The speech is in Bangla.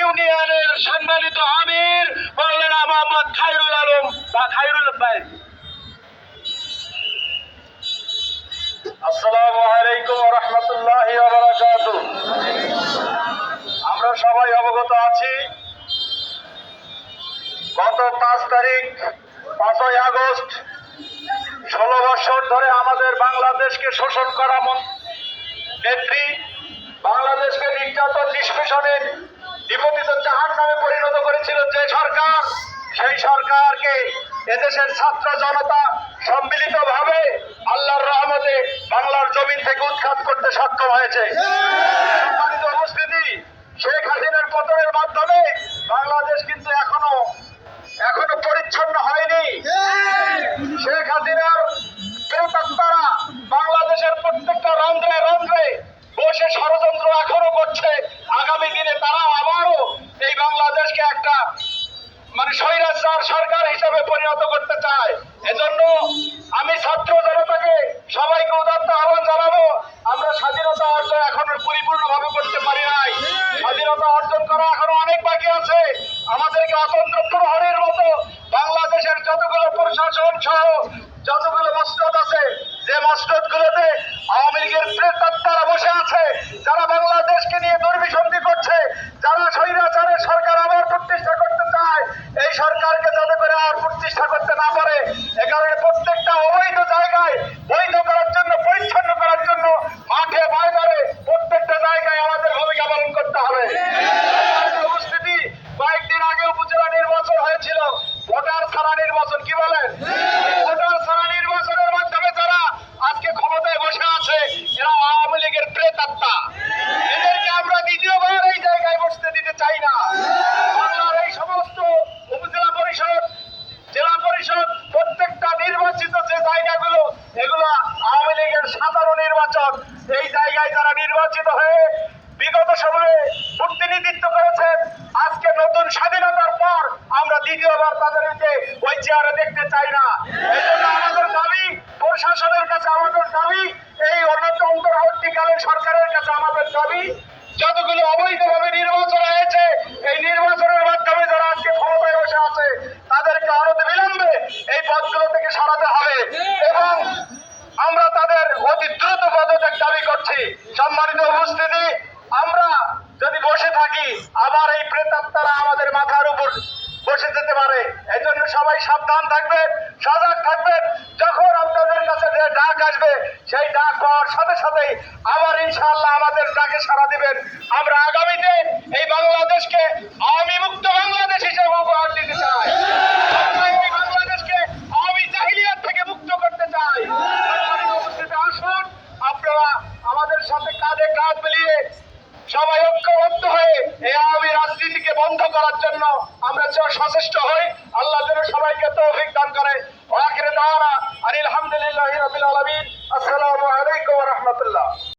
ইউনিয়নের সম্মানিত আমির মৌলানা মোহাম্মদ খায়রুল আলম বা খায়রুল ভাই আসসালামু আলাইকুম রহমতুল্লাহ আমরা সবাই অবগত আছি, গত পাঁচ তারিখ, পাঁচই আগস্ট, ষোলো বছর ধরে আমাদের বাংলাদেশকে শোষণ করা নেত্রী, বাংলাদেশকে নির্যাতন নিষ্পেষণের নিপতিত জাহান নামে পরিণত করেছিল যে সরকার, সেই সরকারকে এদেশের ছাত্র জনতা সম্মিলিত ভাবে আল্লাহর রহমতে বাংলার জমিন থেকে উৎখাত করতে সক্ষম হয়েছে। উপস্থিতি, শেখ হাসিনার পতনের মাধ্যমে বাংলাদেশ কিন্তু এখনও এখনও পরিচ্ছন্ন হয়নি। শেখ হাসিনার প্রেতাত্মারা বাংলাদেশের প্রত্যেকটা রন্ধ্রে রন্ধ্রে বসে ষড়যন্ত্র এখনও করছে আগামী দিনে তারা আবারও এই বাংলাদেশকে একটা মানে স্বৈরাচার সরকার হিসেবে পরিণত করতে চায়। এজন্য আমি ছাত্র জনতাকে সবাইকে উদাত্ত আহ্বান জানাব, আমরা স্বাধীনতা অর্জন এখনও পরিপূর্ণভাবে করতে পারি নাই। স্বাধীনতা অর্জন করা এখনও অনেক বাকি আছে। আমাদেরকে অতন্ত্র প্রহরের মতো বাংলাদেশের যতগুলো প্রশাসন সহ যতগুলো মসনদ আছে যে মসনদ গুলোতে আওয়ামী লীগের প্রেতাত্মারা বসে আছে যারা বাংলাদেশকে নিয়ে দুর্বিসন্ধি করছে যারা স্বৈরাচারের সরকার আবার প্রতিষ্ঠা করতে চায় এই সরকারকে যাতে করে আর প্রতিষ্ঠা করতে না পারে এ কারণে প্রত্যেকটা অবৈধ জায়গায় বৈধ করার জন্য পরিচ্ছন্ন করার জন্য মাঠে ময়দানে প্রত্যেকটা জায়গায় আমাদের ভূমিকা পালন করতে হবে আমাদের উপস্থিতি কয়েকদিন আগে উপজেলা নির্বাচন হয়েছিল ভোটার ছাড়া নির্বাচন কি বলেন ভোটার ছাড়া নির্বাচনের মাধ্যমে যারা আজকে ক্ষমতায় বসে আছে এরা আওয়ামী লীগের প্রেতাত্মা এদেরকে আমরা দ্বিতীয়বার এই জায়গায় বসতে দিতে চাই না বাংলার এই সমস্ত উপজেলা পরিষদ জেলা পরিষদ প্রত্যেকটা নির্বাচিত যে জায়গাগুলো এগুলো আওয়ামী লীগের সাধারণ নির্বাচন এই জায়গায় যারা নির্বাচিত হয়ে বিগত সময়ে প্রতিনিধিত্ব করেছেন আজকে নতুন স্বাধীনতার পর আমরা দ্বিতীয়বার তাদেরকে ওই চেয়ারে দেখতে চাই না এই জন্য আমাদের দাবি প্রশাসনের কাছে আমাদের দাবি এই অন্যতম অন্তর্বর্তীকালীন সরকারের কাছে আমাদের দাবি যতগুলো অবৈধভাবে নির্বাচন হয়েছে। এই নির্বাচনের মাধ্যমে যারা আজকে ক্ষমতায় বসে আছে, তাদেরকে অনতি বিলম্বে এই পদগুলো থেকে সরাতে হবে। এবং আমরা তাদের অতি দ্রুত পদত্যাগ দাবি করছি। সম্মানিত উপস্থিতি, আমরা যদি বসে থাকি, আবার এই প্রেতাত্মারা আমাদের মাথার উপর বসে যেতে পারে। এই জন্য সবাই সাবধান থাকবেন, সজাগ থাকবেন। সেই ডাক পাওয়ার সাথে সাথেই আবার ইনশাআল্লাহ আমাদের ডাকে সাড়া দিবেন। আমরা আগামীতে এই বাংলাদেশকে আওয়ামী মুক্ত বাংলাদেশ হিসেবে উপহার দিতে চাই। বাংলাদেশকে জাহিলিয়াত থেকে মুক্ত করতে চাই। আসুন। আপনারা আমাদের সাথে কাঁধে কাঁধ মিলিয়ে সবাই ঐক্যবদ্ধ হয়ে এই আওয়ামী রাজনীতিকে বন্ধ করার জন্য আমরা সচেষ্ট হই। আল্লাহ যেন